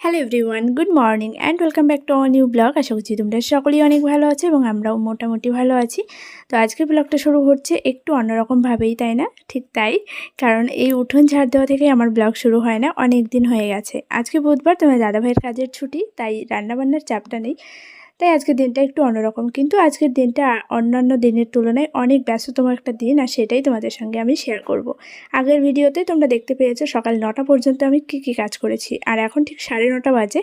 Hello everyone good morning and welcome back to new blog আশা করছি তোমরা সকলেই অনেক ভালো আছো এবং আমরাও মোটামুটি ভালো আছি। তো আজকের ব্লগটা শুরু হচ্ছে একটু অন্যরকমভাবেই তাই না? ঠিক তাই। কারণ এই উঠোন ঝাড় দেওয়া থেকে আমার ব্লগ শুরু হয় না, অনেক দিন হয়ে গেছে। আজকে বুধবার তোমার দাদাভাইয়ের কাজের ছুটি, তাই রান্নাবান্নার চাপটা নেই। তাই আজকের দিনটা একটু অন্যরকম। কিন্তু আজকের দিনটা অন্যান্য দিনের তুলনায় অনেক ব্যস্ততম একটা দিন আর সেটাই তোমাদের সঙ্গে আমি শেয়ার করব। আগের ভিডিওতে তোমরা দেখতে পেয়েছ সকাল নটা পর্যন্ত আমি কি কি কাজ করেছি। আর এখন ঠিক সাড়ে নটা বাজে।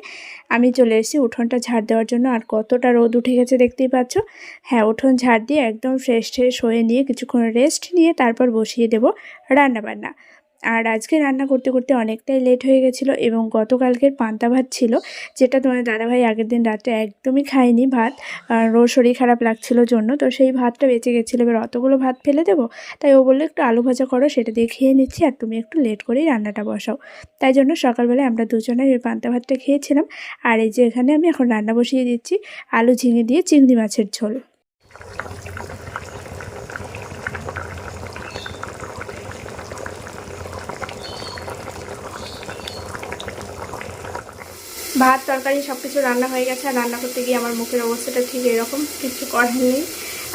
আমি চলে এসেছি উঠোনটা ঝাড় দেওয়ার জন্য। আর কতটা রোদ উঠে গেছে দেখতেই পাচ্ছ? হ্যাঁ উঠোন ঝাড় দিয়ে একদম ফ্রেশ ট্রেশ হয়ে নিয়ে কিছুক্ষণ রেস্ট নিয়ে তারপর বসিয়ে দেবো রান্নাবান্না। আর আজকে রান্না করতে করতে অনেকটাই লেট হয়ে গেছিল এবং গতকালকের পান্তা ভাত ছিল, যেটা তোমার দাদাভাই আগের দিন রাতে একদমই খায়নি ভাত। ওর শরীর খারাপ লাগছিল জন্য, তো সেই ভাতটা বেঁচে গেছিল। এবার অতগুলো ভাত ফেলে দেবো, তাই ও বলল একটু আলু ভাজা করো, সেটা দিয়ে খেয়ে নিচ্ছি আর তুমি একটু লেট করেই রান্নাটা বসাও। তাই জন্য সকালবেলায় আমরা দুজনে ওই পান্তা ভাতটা খেয়েছিলাম। আর এই যে এখানে আমি এখন রান্না বসিয়ে দিচ্ছি, আলু ঝিঙে দিয়ে চিংড়ি মাছের ঝোল। ভাত, তরকারি সব কিছু রান্না হয়ে গেছে। আর রান্না করতে গিয়ে আমার মুখের অবস্থাটা ঠিক এরকম, কিছু করার নেই।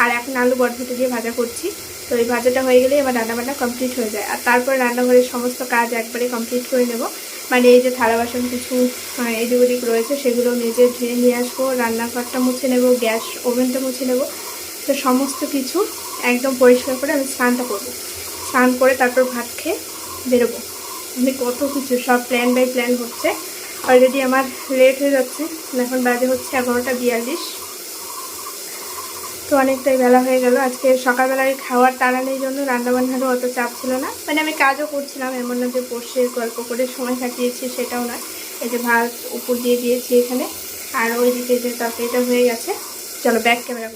আর এখন আলু বটফুটে দিয়ে ভাজা করছি। তো এই ভাজাটা হয়ে গেলেই আমার রান্নাবান্না কমপ্লিট হয়ে যায়। আর তারপরে রান্নাঘরের সমস্ত কাজ একবারে কমপ্লিট করে নেব। মানে এই যে থালা বাসন কিছু এদিক ওদিক রয়েছে, সেগুলো নিজে ধুয়ে নিয়ে আসব। রান্নাঘরটা মুছে নেব, গ্যাস ওভেনটা মুছে নেব। তো সমস্ত কিছু একদম পরিষ্কার করে আমি স্নানটা করব। স্নান করে তারপর ভাত খেয়ে বেরোবো। আমি কত কিছু, সব প্ল্যান বাই প্ল্যান হচ্ছে। অলরেডি আমার লেট হয়ে যাচ্ছে। এখন বাজে হচ্ছে এগারোটা বিয়াল্লিশ। তো অনেকটাই বেলা হয়ে গেল। আজকে সকালবেলায় খাওয়ার তাড়ানোর জন্য রান্নাবান্নারও অত চাপ ছিল না। মানে আমি কাজও করছিলাম, এমন না যে বসে গল্প করে সময় কাটিয়েছি, সেটাও নয়। এই যে ভাত উপর দিয়ে দিয়েছি এখানে। আর ওইদিকে যে তরকারিটা হয়ে গেছে। চলো ব্যাক ক্যামেরা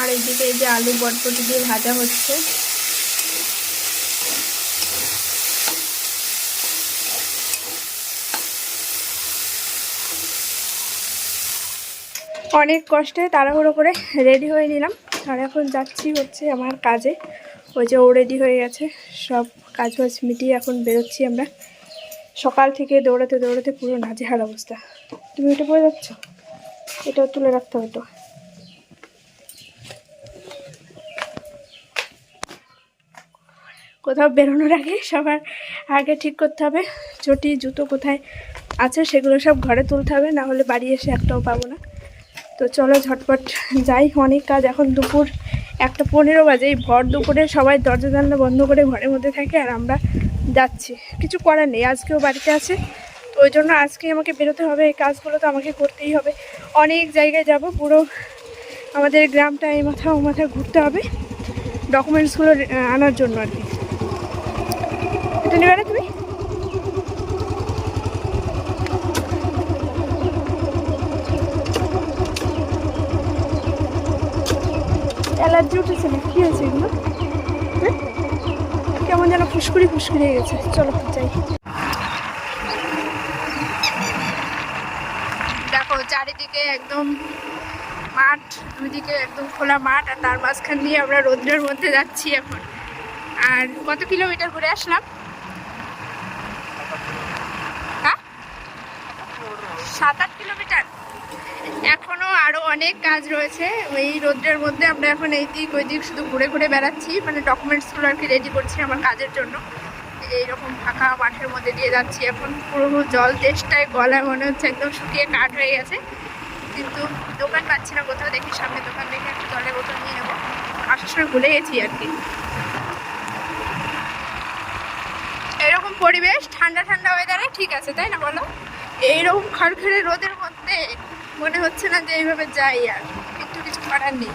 আর এইদিকে এই যে আলু বটবটি দিয়ে ভাজা হচ্ছে। অনেক কষ্টে তাড়াহুড়ো করে রেডি হয়ে নিলাম। আর এখন যাচ্ছি হচ্ছে আমার কাজে। ওই যে ও রেডি হয়ে গেছে। সব কাজ বাজ মিটিয়ে এখন বেরোচ্ছি আমরা। সকাল থেকে দৌড়াতে দৌড়াতে পুরো নাজেহাল অবস্থা। তুমি এটা পড়ে যাচ্ছ? এটাও তুলে রাখতে হতো কোথাও বেরোনোর আগে সবার আগে ঠিক করতে হবে। চটি, জুতো কোথায় আছে সেগুলো সব ঘরে তুলতে হবে। না হলে বাড়ি এসে একটাও পাবো না। তো চলো ঝটপট যাই। অনেক কাজ এখন দুপুর একটা পনেরো বাজে এই ভর দুপুরে সবাই দরজা জানলা বন্ধ করে ঘরের মধ্যে থাকে আর আমরা যাচ্ছি। কিছু করার নেই, আজকেও বাড়িতে আছে। তো ওই জন্য আজকে আমাকে বেরোতে হবে, এই কাজগুলো তো আমাকে করতেই হবে। অনেক জায়গায় যাব, পুরো আমাদের গ্রামটা এই মাথা ও মাথা ঘুরতে হবে। ডকুমেন্টসগুলো আনার জন্য আর কি। নেবে তুমি অ্যালার্জি উঠেছে না কী হয়েছে এগুলো হ্যাঁ? কেমন যেন ফুসকুড়ি ফুসকুড়ি হয়ে গেছে। চলো, যাই। দেখো, চারিদিকে একদম মাঠ, দুদিকে একদম খোলা মাঠ, আর তার মাঝখান দিয়ে আমরা রোদ্রের মধ্যে যাচ্ছি এখন। আর কত কিলোমিটার ঘুরে আসলাম? হ্যাঁ? সাত আট অনেক কাজ রয়েছে। ওই রোদ্রের মধ্যে আমরা এখন এই দিক ওই দিক শুধু ঘুরে ঘুরে বেড়াচ্ছি। মানে ডকুমেন্টসগুলো আর কি রেডি করছি আমার কাজের জন্য। এইরকম ফাঁকা মাঠের মধ্যে দিয়ে যাচ্ছি এখন। পুরো জল তেষ্টায় গলায় মনে হচ্ছে একদম শুকিয়ে কাঠ হয়ে গেছে। কিন্তু দোকান পাচ্ছি না কোথাও। দেখি সামনে দোকান দেখে একটু জলের বোতল নিয়ে নেব। আসার সময় ভুলে গেছি আর কি। এরকম পরিবেশ, ঠান্ডা ঠান্ডা ওয়েদারে ঠিক আছে, তাই না বলো? এইরকম খড়খড়ে রোদের মধ্যে মনে হচ্ছে না যে এইভাবে যাই আর একটু কিছু করার নেই।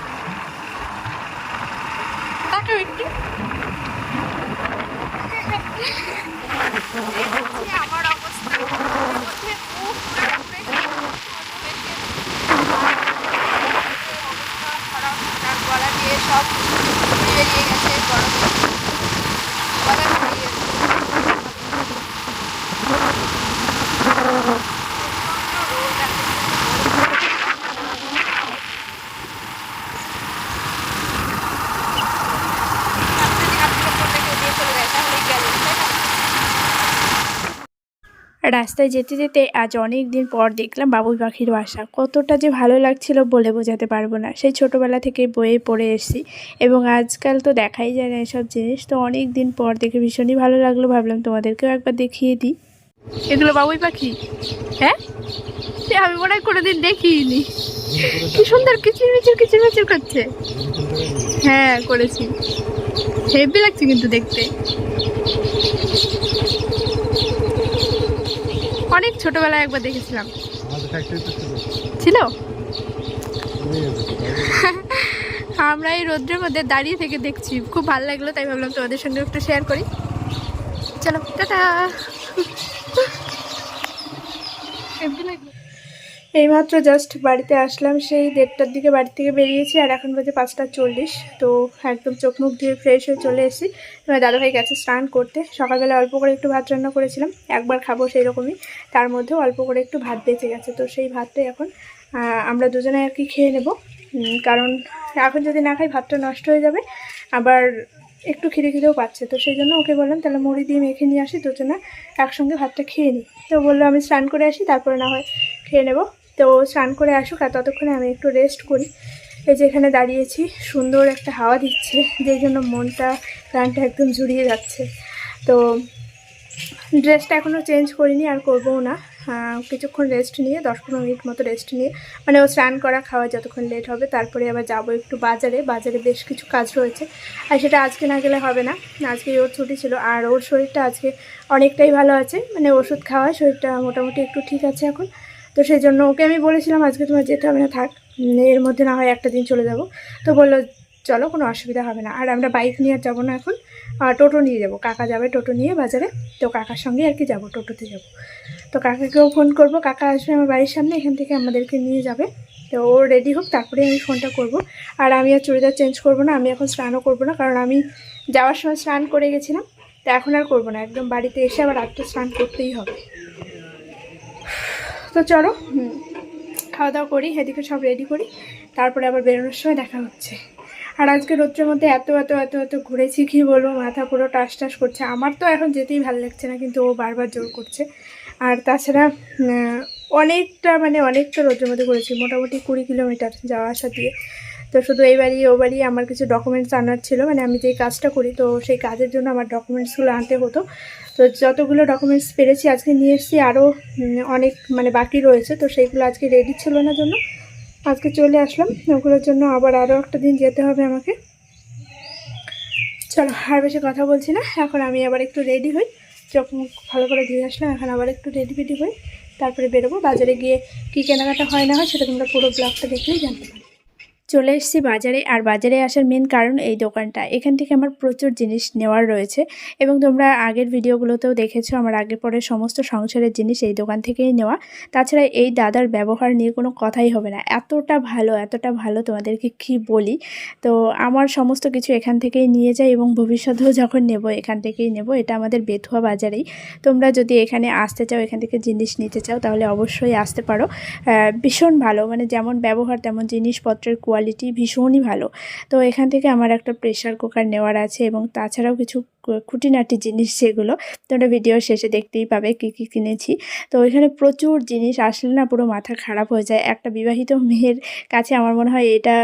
একটু। আমার অবস্থা গলা দিয়ে সব বেরিয়ে গেছে, গরমে গলা বেরিয়ে গেছে রাস্তায় যেতে যেতে আজ অনেক দিন পর দেখলাম বাবুই পাখির বাসা। কতটা যে ভালো লাগছিল বলে বোঝাতে পারব না। সেই ছোটোবেলা থেকে বইয়ে পড়ে এসেছি এবং আজকাল তো দেখাই যায় না এসব জিনিস। তো অনেক দিন পর দেখে ভীষণই ভালো লাগল। ভাবলাম তোমাদেরকেও একবার দেখিয়ে দিই। এগুলো বাবুই পাখি? হ্যাঁ? আমি মনে হয় কোনোদিন দেখিনি কি সুন্দর, কিচির মিচির কিচির মিচির করছে। হ্যাঁ করেছি। হেভি লাগছে কিন্তু দেখতে। অনেক ছোটবেলায় একবার দেখেছিলাম। ছিল। আমরা এই রোদ্রের মধ্যে দাঁড়িয়ে থেকে দেখছি। খুব ভালো লাগল তাই ভাবলাম তোমাদের সঙ্গে একটু শেয়ার করি। চলো টাটা। এইমাত্র জাস্ট বাড়িতে আসলাম, সেই দেড়টার দিকে বাড়ি থেকে বেরিয়েছি আর এখন বাজে পাঁচটা চল্লিশ। তো একদম চোখ মুখ ধুয়ে ফ্রেশ হয়ে চলে এসেছি। এবার দাদাভাই গেছে স্নান করতে। সকালবেলা অল্প করে একটু ভাত রান্না করেছিলাম, একবার খাব সেই রকমই তার মধ্যে অল্প করে একটু ভাত বেঁচে গেছে, তো সেই ভাতটাই এখন আমরা দুজনে আর কি খেয়ে নেব। কারণ এখন যদি না খাই ভাতটা নষ্ট হয়ে যাবে, আবার একটু খিদে খিদেও পাচ্ছে। তো সেই জন্য ওকে বললাম, তাহলে মুড়ি দিয়ে মেখে নিয়ে আসি, দুজনে একসঙ্গে ভাতটা খেয়ে নিই। তো বলল, আমি স্নান করে আসি, তারপরে না হয় খেয়ে নেব। তো স্নান করে আসুক আর ততক্ষণে আমি একটু রেস্ট করি। এই যে এখানে দাঁড়িয়েছি, সুন্দর একটা হাওয়া দিচ্ছে, যেই জন্য মনটা, প্রাণটা একদম জুড়িয়ে যাচ্ছে। তো ড্রেসটা এখনও চেঞ্জ করিনি, আর করবও না। কিছুক্ষণ রেস্ট নিয়ে, দশ পনেরো মিনিট মতো রেস্ট নিয়ে মানে ও স্নান করা, খাওয়া যতক্ষণ লেট হবে, তারপরে আবার যাব একটু বাজারে। বাজারে বেশ কিছু কাজ রয়েছে। আর সেটা আজকে না গেলে হবে না। আজকে ওর ছুটি ছিল, আর ওর শরীরটা আজকে অনেকটাই ভালো আছে। মানে ওষুধ খাওয়ায় শরীরটা মোটামুটি একটু ঠিক আছে এখন। তো সেই জন্য ওকে আমি বলেছিলাম, আজকে তোমার যেতে হবে না, থাক। এর মধ্যে না হয় একটা দিন চলে যাব। তো বলল, চলো, কোনো অসুবিধা হবে না। আর আমরা বাইক নিয়ে আর যাব না এখন। টোটো নিয়ে যাব। কাকা যাবে টোটো নিয়ে বাজারে। তো কাকার সঙ্গে আর কি যাব, টোটোতে যাব। তো কাকাকেও ফোন করব। কাকা আসবে আমার বাড়ির সামনে, এখান থেকে আমাদেরকে নিয়ে যাবে। তো ও রেডি হোক তারপরে আমি ফোনটা করব। আর আমি আর চুড়িদার চেঞ্জ করব না, আমি এখন স্নানও করব না, কারণ আমি যাওয়ার সময় স্নান করে গেছিলাম। তো এখন আর করব না, একদম বাড়িতে এসে আবার রাত্রে স্নান করতেই হবে। তো চলো। খাওয়া দাওয়া করি, এদিকে সব রেডি করি। তারপরে আবার বেরোনোর সময় দেখা হচ্ছে। আর আজকে রোদ্রের মধ্যে এত এত এত এত ঘুরেছি, কি বলব, মাথা পুরো টাস টাস করছে। আমার তো এখন যেতেই ভালো লাগছে না, কিন্তু ও বারবার জোর করছে। আর তাছাড়া অনেকটা মানে অনেকটা রোদ্রের মধ্যে ঘুরেছি, মোটামুটি কুড়ি কিলোমিটার যাওয়া আসা দিয়ে। তো শুধু এই বাড়ি, ও বাড়ি, আমার কিছু ডকুমেন্টস আনার ছিল। মানে আমি যেই কাজটা করি, তো সেই কাজের জন্য আমার ডকুমেন্টসগুলো আনতে হতো। তো যতগুলো ডকুমেন্টস পেরেছি, আজকে নিয়ে এসেছি আরও অনেক মানে বাকি রয়েছে। তো সেইগুলো আজকে রেডি ছিল না জন্য। আজকে চলে আসলাম। ওগুলোর জন্য আবার আরও একটা দিন যেতে হবে আমাকে। চলো, আর বেশি কথা বলছি না। এখন আমি আবার একটু রেডি হই। মুখ ভালো করে ধুয়ে আসলাম। এখন আবার একটু রেডি ফেডি হই। তারপরে বেরোবো। বাজারে গিয়ে কী কেনাকাটা হয় না হয়, সেটা তোমরা পুরো ব্লগটা দেখলেই জানতে পারবে। চলে এসেছি বাজারে আর বাজারে আসার মেন কারণ এই দোকানটা। এখান থেকে আমার প্রচুর জিনিস নেওয়ার রয়েছে এবং তোমরা আগের ভিডিওগুলোতেও দেখেছ আমার আগে পরে সমস্ত সংসারের জিনিস এই দোকান থেকেই নেওয়া। তাছাড়া এই দাদার ব্যবহার নিয়ে কোনো কথাই হবে না। এতটা ভালো এতটা ভালো তোমাদেরকে কি বলি? তো আমার সমস্ত কিছু এখান থেকেই নিয়ে যাই এবং ভবিষ্যতেও যখন নেব, এখান থেকেই নেব। এটা আমাদের বেথুয়া বাজারেই। তোমরা যদি এখানে আসতে চাও, এখান থেকে জিনিস নিতে চাও, তাহলে অবশ্যই আসতে পারো। ভীষণ ভালো। মানে যেমন ব্যবহার, তেমন জিনিসপত্রের কোয়ালিটি ভীষণই ভালো। তো এখান থেকে আমার একটা প্রেশার কুকার নেওয়ার আছে এবং তাছাড়াও কিছু খুঁটিনাটি জিনিস যেগুলো তোমরা ভিডিও শেষে দেখতেই পাবে কী কী কিনেছি। তো ওইখানে প্রচুর জিনিস আসলে না পুরো মাথা খারাপ হয়ে যায়। একটা বিবাহিত মেয়ের কাছে আমার মনে হয় এটা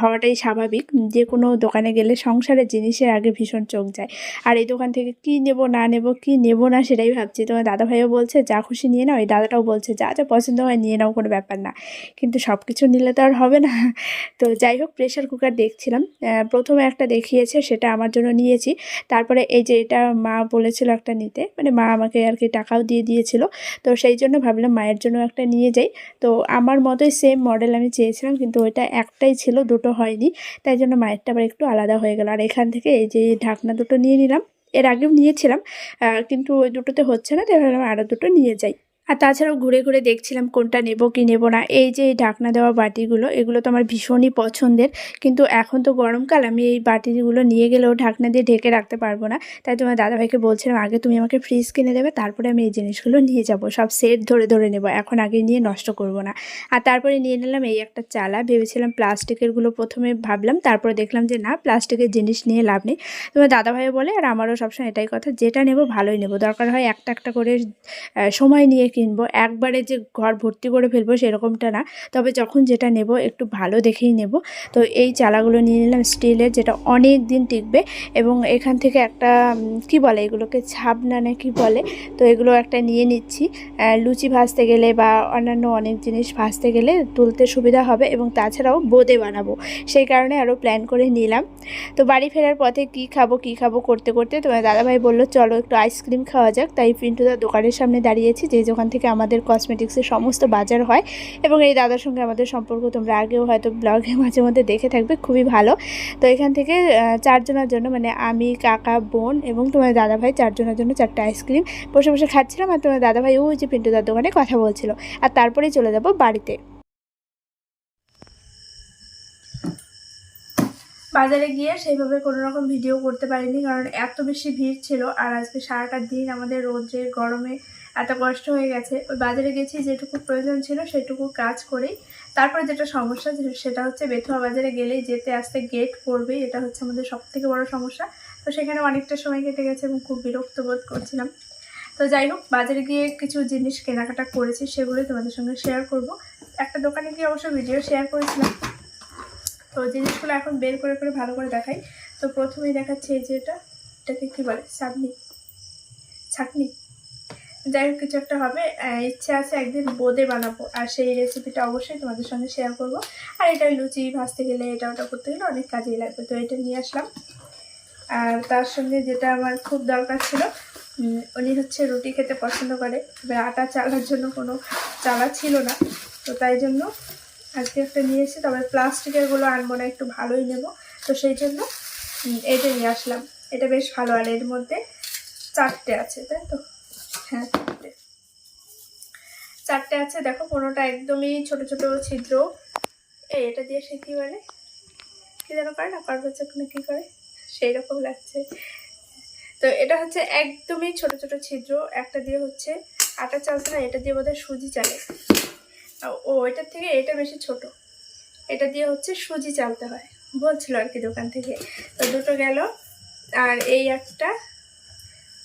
হওয়াটাই স্বাভাবিক। যে কোনো দোকানে গেলে সংসারের জিনিসের আগে ভীষণ চোখ যায়। আর এই দোকান থেকে কি নেব, না নেব, কি নেব না সেটাই ভাবছি। তোমার দাদা ভাইও বলছে, যা খুশি নিয়ে নাও। এই দাদাটাও বলছে, যা যা পছন্দ হয় নিয়ে নাও, কোনো ব্যাপার না। কিন্তু সব কিছু নিলে তো আর হবে না। তো যাই হোক প্রেশার কুকার দেখছিলাম। প্রথমে একটা দেখিয়েছে, সেটা আমার জন্য নিয়েছি। তারপরে এই যে এটা মা বলেছিল একটা নিতে মানে মা আমাকে আর কি টাকাও দিয়ে দিয়েছিল। তো সেই জন্য ভাবলাম মায়ের জন্য একটা নিয়ে যাই। তো আমার মতোই সেম মডেল আমি চেয়েছিলাম, কিন্তু ওইটা একটাই ছিল, দুটো হয়নি। তাই জন্য মায়েরটা আবার একটু আলাদা হয়ে গেল। আর এখান থেকে এই যে ঢাকনা দুটো নিয়ে নিলাম। এর আগেও নিয়েছিলাম কিন্তু ওই দুটোতে হচ্ছে না, তাই ভাবলাম আরও দুটো নিয়ে যাই। আর তাছাড়াও ঘুরে ঘুরে দেখছিলাম কোনটা নেব, কি নেব না। এই যে এই ঢাকনা দেওয়া বাটিগুলো, এগুলো তো আমার ভীষণই পছন্দের। কিন্তু এখন তো গরমকাল, আমি এই বাটিগুলো নিয়ে গেলেও ঢাকনা দিয়ে ঢেকে রাখতে পারব না। তাই তোমার দাদাভাইকে বলছিলাম, আগে তুমি আমাকে ফ্রিজ কিনে দেবে, তারপরে আমি এই জিনিসগুলো নিয়ে যাব। সব সেট ধরে ধরে নেব, এখন আগে নিয়ে নষ্ট করব না। আর তারপরে নিয়ে নিলাম এই একটা চালা, ভেবেছিলাম প্লাস্টিকেরগুলো প্রথমে ভাবলাম, তারপরে দেখলাম যে না, প্লাস্টিকের জিনিস নিয়ে লাভ নেই। তোমার দাদাভাইও বলে, আর আমারও সবসময় এটাই কথা, যেটা নেব ভালোই নেব। দরকার হয় একটা একটা করে সময় নিয়ে কিনবো, একবারে যে ঘর ভর্তি করে ফেলব সেরকমটা না। তবে যখন যেটা নেব একটু ভালো দেখেই নেব। তো এই চালাগুলো নিয়ে নিলাম স্টিলের, যেটা অনেক দিন টিকবে এবং এখান থেকে একটা কি বলে এগুলোকে, ছাবনা না কি বলে? তো এগুলো একটা নিয়ে নিচ্ছি। লুচি ভাজতে গেলে বা অন্যান্য অনেক জিনিস ভাজতে গেলে তুলতে সুবিধা হবে এবং তাছাড়াও বোঁদে বানাবো। সেই কারণে আরও প্ল্যান করে নিলাম। তো বাড়ি ফেরার পথে কি খাব কি খাব করতে করতে তোমার দাদাভাই বলল, চলো একটু আইসক্রিম খাওয়া যাক। তাই পিন্টুদার দোকানের সামনে দাঁড়িয়েছি যে দোকান থেকে আমাদের কসমেটিক্সের সমস্ত বাজার হয় এবং এই দাদার সঙ্গে আমাদের সম্পর্ক তোমরা আগেও হয়তো ব্লগে মাঝে মধ্যে দেখে থাকবে, খুবই ভালো। তো এখান থেকে চারজনের জন্য মানে আমি, কাকা, বোন এবং তোমার দাদাভাই চারজনের জন্য চারটা আইসক্রিম বসে বসে খাচ্ছিলাম আর তোমার দাদাভাই ওই যে পিন্টুদার দোকানে কথা বলছিল। আর তারপরেই চলে যাব বাড়িতে। বাজারে গিয়ে সেইভাবে কোনো রকম ভিডিও করতে পারিনি কারণ এত বেশি ভিড় ছিল আর আজকে সারাটা দিন আমাদের রোদ্রে, গরমে এত কষ্ট হয়ে গেছে। ওই বাজারে গেছি, যেটুকু প্রয়োজন ছিল সেটুকু কাজ করেই। তারপরে যেটা সমস্যা সেটা হচ্ছে বেথুয়া বাজারে গেলেই যেতে আসতে গেট পড়বে এটা হচ্ছে আমাদের সব থেকে বড় সমস্যা। তো সেখানে অনেকটা সময় কেটে গেছে এবং খুব বিরক্ত বোধ করছিলাম। তো যাই হোক, বাজারে গিয়ে কিছু জিনিস কেনাকাটা করেছি, সেগুলোই তোমাদের সঙ্গে শেয়ার করব। একটা দোকানে গিয়ে অবশ্য ভিডিও শেয়ার করেছিলাম। তো জিনিসগুলো এখন বের করে করে ভালো করে দেখাই। তো প্রথমেই দেখাচ্ছে এই যে এটা। এটাকে কী বলে? সাবনি ছাকনি যাই হোক, কিছু একটা হবে। ইচ্ছে আছে একদিন বোঁদে বানাবো। আর সেই রেসিপিটা অবশ্যই তোমাদের সঙ্গে শেয়ার করব। আর এটা লুচি, ভাজতে গেলে এটা ওটা করতে গেলে অনেক কাজেই লাগবে। তো এটা নিয়ে আসলাম। আর তার সঙ্গে যেটা আমার খুব দরকার ছিল উনি হচ্ছে রুটি খেতে পছন্দ করে। এবার আটা চালার জন্য কোনো চালা ছিল না। তো তাই জন্য আজকে একটা নিয়ে এসেছি। তবে প্লাস্টিকেরগুলো আনব না, একটু ভালোই নেব। তো সেই জন্য এটা নিয়ে আসলাম। এটা বেশ ভালো, আর এর মধ্যে চারটে আছে, তাই তো? চারটে। চারটে আছে, দেখো কোনোটা একদমই ছোট ছোট ছিদ্র। এই, এটা দিয়ে সে কী বলে কী যেন করে না পারবে চোখ না কী করে? সেই রকম লাগছে। তো এটা হচ্ছে একদমই ছোট ছোট ছিদ্র, একটা দিয়ে হচ্ছে আটা চালছে না, এটা দিয়ে বোধহয় সুজি চালে। ও, এটার থেকে এটা বেশি ছোট। এটা দিয়ে হচ্ছে সুজি চালতে হয়। বলছিল আর কি দোকান থেকে। তো দুটো গেল, আর এই একটা,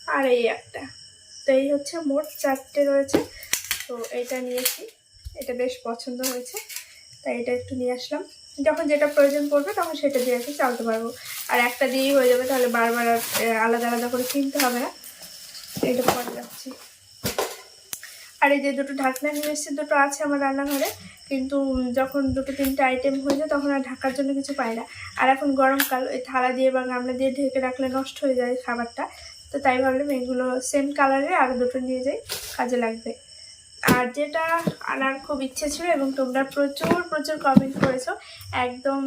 আর এই একটা। তো এই হচ্ছে মোট চারটে রয়েছে। তো এইটা নিয়েছি। এটা বেশ পছন্দ হয়েছে। তাই এটা একটু নিয়ে আসলাম। যখন যেটা প্রয়োজন পড়বে তখন সেটা দিয়ে কি চালতে পারব। আর একটা দিয়েই হয়ে যাবে, তাহলে বারবার আলাদা আলাদা করে কিনতে হবে না। এটা পরে যাচ্ছি। আর এই যে দুটো ঢাকনা নিয়ে এসেছি, দুটো আছে আমার রান্নাঘরে। কিন্তু যখন দুটো তিনটে আইটেম হয়ে যায়, তখন আর ঢাকার জন্য কিছু পাই না। আর এখন গরমকাল, ওই থালা দিয়ে বা গামলা দিয়ে ঢেকে রাখলে নষ্ট হয়ে যায় খাবারটা। তো তাই ভাবলাম এগুলো সেম কালারে আর দুটো নিয়ে যাই, কাজে লাগবে। আর যেটা আনার খুব ইচ্ছে ছিল এবং তোমরা প্রচুর প্রচুর কমেন্ট করেছ, একদম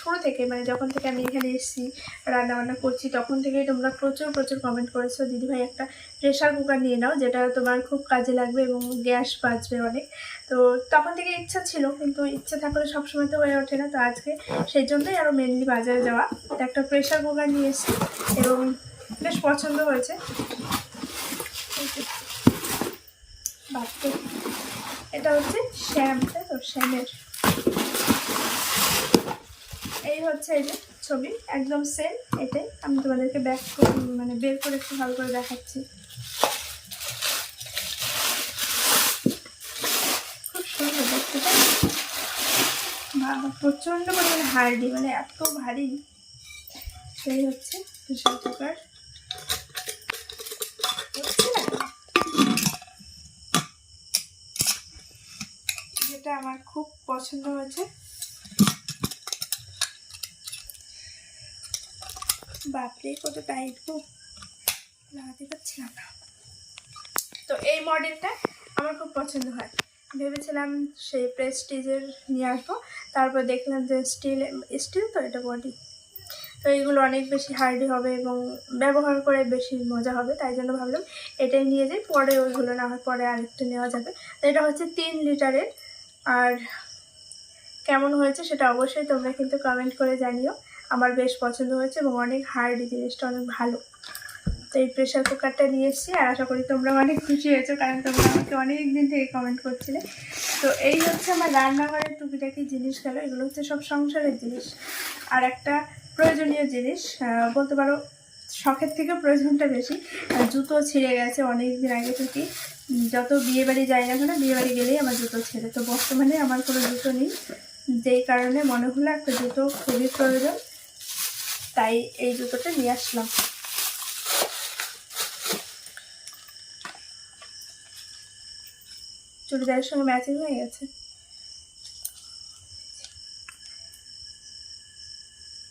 শুরু থেকে মানে যখন থেকে আমি এখানে এসেছি রান্না বান্না করছি, তখন থেকেই তোমরা প্রচুর প্রচুর কমেন্ট করেছ। দিদিভাই একটা প্রেশার কুকার নিয়ে নাও, যেটা তোমার খুব কাজে লাগবে এবং গ্যাস বাঁচবে অনেক। তো তখন থেকে ইচ্ছা ছিল, কিন্তু ইচ্ছে থাকলে সবসময় তো হয়ে ওঠে না। তো আজকে সেই জন্যই আরও মেনলি বাজারে যাওয়া। একটা প্রেশার কুকার নিয়ে এসেছি এবং বেশ পছন্দ হয়েছে। এটা হচ্ছে শ্যাম, তাই তো? শ্যামের। এই হচ্ছে এই যে ছবি, একদম সেম এটাই। আমি তোমাদেরকে ব্যাক করে মানে বের করে একটু ভালো করে দেখাচ্ছি। খুব সুন্দর দেখতে? বাবা, প্রচণ্ড পরিমাণে হার্ডি মানে এত ভারী। সেই হচ্ছে না? যেটা আমার খুব পছন্দ হয়েছে। বাপরে, কত টাইট গো। লাগাতে পারছিলাম না। তো এই মডেলটা আমার খুব পছন্দ হয়। ভেবেছিলাম সেই প্রেস্টিজের নিয়ে আসব। তারপর দেখলাম যে স্টিল স্টিল তো এটা বডি তো এইগুলো অনেক বেশি হার্ডি হবে এবং ব্যবহার করে বেশি মজা হবে, তাই জন্য ভাবলাম এটাই নিয়ে যাই, পরে ওইগুলো না হয় পরে আরেকটা নেওয়া যাবে। তো এটা হচ্ছে তিন লিটারের, আর কেমন হয়েছে সেটা অবশ্যই তোমরা কিন্তু কমেন্ট করে জানিও। আমার বেশ পছন্দ হয়েছে এবং অনেক হার্ডি জিনিসটা অনেক ভালো। তো এই প্রেশার কুকারটা নিয়ে এসেছি আর আশা করি তোমরা অনেক খুশি হয়েছো, কারণ তোমরা আমাকে অনেক দিন থেকে কমেন্ট করছিলে। তো এই হচ্ছে আমার রান্নাঘরের টুকিটাকি জিনিস গেল, এগুলো হচ্ছে সব সংসারের জিনিস। আর একটা প্রয়োজনীয় জিনিস বলতে পারো শখের থেকে প্রয়োজনটা বেশি। আর জুতো ছিঁড়ে গেছে অনেক দিন আগে উম, যত বিয়ে বাড়ি যাই না কেন বিয়ে বাড়ি গেলেই আমার জুতো ছেড়ে। তো বর্তমানে আমার কোনো জুতো নেই। যেই কারণে মনে হলো একটা জুতো খুবই প্রয়োজন তাই এই জুতোটা নিয়ে আসলাম। চুড়িদারের সঙ্গে ম্যাচিং হয়ে গেছে।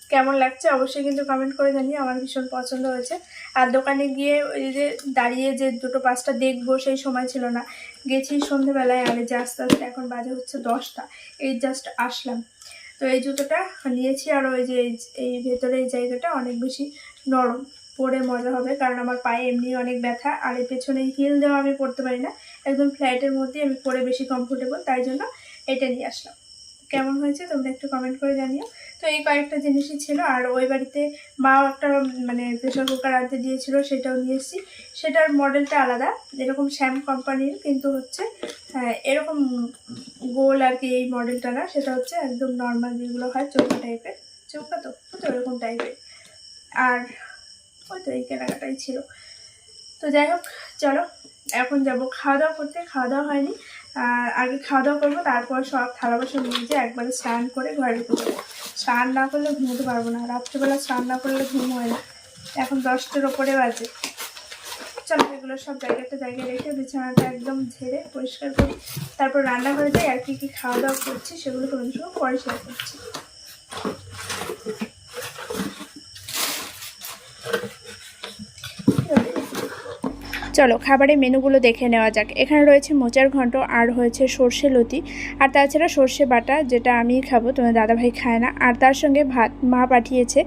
কেমন লাগছে অবশ্যই কিন্তু কমেন্ট করে জানিয়ে আমার ভীষণ পছন্দ হয়েছে। আর দোকানে গিয়ে ওই যে দাঁড়িয়ে যে দুটো পাঁচটা দেখব সেই সময় ছিল না। গেছি সন্ধেবেলায় আর যে আস্তে আস্তে এখন বাজে হচ্ছে দশটা। এই জাস্ট আসলাম। তো এই জুতোটা নিয়েছি আর ওই যে এই- ভেতরে এই জায়গাটা অনেক বেশি নরম। পরে মজা হবে কারণ আমার পায়ে এমনি অনেক ব্যথা আর এই পেছনে হিল দেওয়া আমি পরতে পারি না। একদম ফ্ল্যাটের মধ্যে আমি পরে বেশি কমফোর্টেবল তাই জন্য এটা নিয়ে আসলাম। কেমন হয়েছে তোমরা একটু কমেন্ট করে জানিও। তো এই কয়েকটা জিনিসই ছিল। আর ওই বাড়িতে মাও একটা মানে প্রেশার কুকার আনতে দিয়েছিল সেটাও নিয়ে এসেছি। সেটার মডেলটা আলাদা। যেরকম শ্যাম কোম্পানির কিন্তু হচ্ছে হ্যাঁ, এরকম গোল আর কি এই মডেলটা না। সেটা হচ্ছে একদম নর্মাল যেগুলো হয় চৌকা টাইপের চৌকা তো এরকম টাইপের আর ওই তো এই কেনাকাটাই ছিল। তো যাই হোক চলো এখন যাব। খাওয়া দাওয়া করতে খাওয়া দাওয়া হয়নি। আগে খাওয়া দাওয়া করব, তারপর সব থালা বাসন নিয়ে একবারে স্নান করে ঘরে ঢুকে যাব। স্নান না করলে ঘুমোতে পারব না, রাত্রেবেলা স্নান না করলে ঘুম হয় না। এখন দশটার ওপরে বাজে। চলো এগুলো সব জায়গায় একটা জায়গায় রেখে বিছানাটা একদম ঝেড়ে পরিষ্কার করি তারপর রান্নাঘরে যাই আর কি কী খাওয়া দাওয়া করছি সেগুলো তোমাদের সঙ্গে পরে শেয়ার করছি। চলো, খাবারের মেনুগুলো দেখে নেওয়া যাক। এখানে রয়েছে মোচার ঘন্ট, আর হয়েছে সর্ষে লতি। আর তাছাড়া সর্ষে বাটা, যেটা আমি খাব, তোমার দাদাভাই খায় না। আর তার সঙ্গে ভাত, মা পাঠিয়েছে।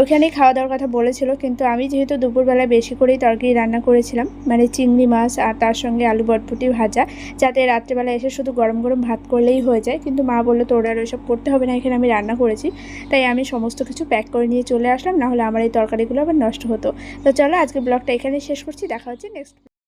ওইখানেই খাওয়া দাওয়ার কথা বলেছিল, কিন্তু আমি যেহেতু দুপুরবেলা বেশি করেই তরকারি রান্না করেছিলাম মানে চিংড়ি মাছ আর তার সঙ্গে আলু বটপুটি ভাজা, যাতে রাত্রেবেলা এসে শুধু গরম গরম ভাত করলেই হয়ে যায়। কিন্তু মা বলল, তোর আর ওইসব করতে হবে না, এখানে আমি রান্না করেছি। তাই আমি সমস্ত কিছু প্যাক করে নিয়ে চলে আসলাম, নাহলে আমার এই তরকারিগুলো আবার নষ্ট হতো। তো চলো আজকে ব্লগটা এখানেই শেষ করছি। দেখা হচ্ছে নেক্সট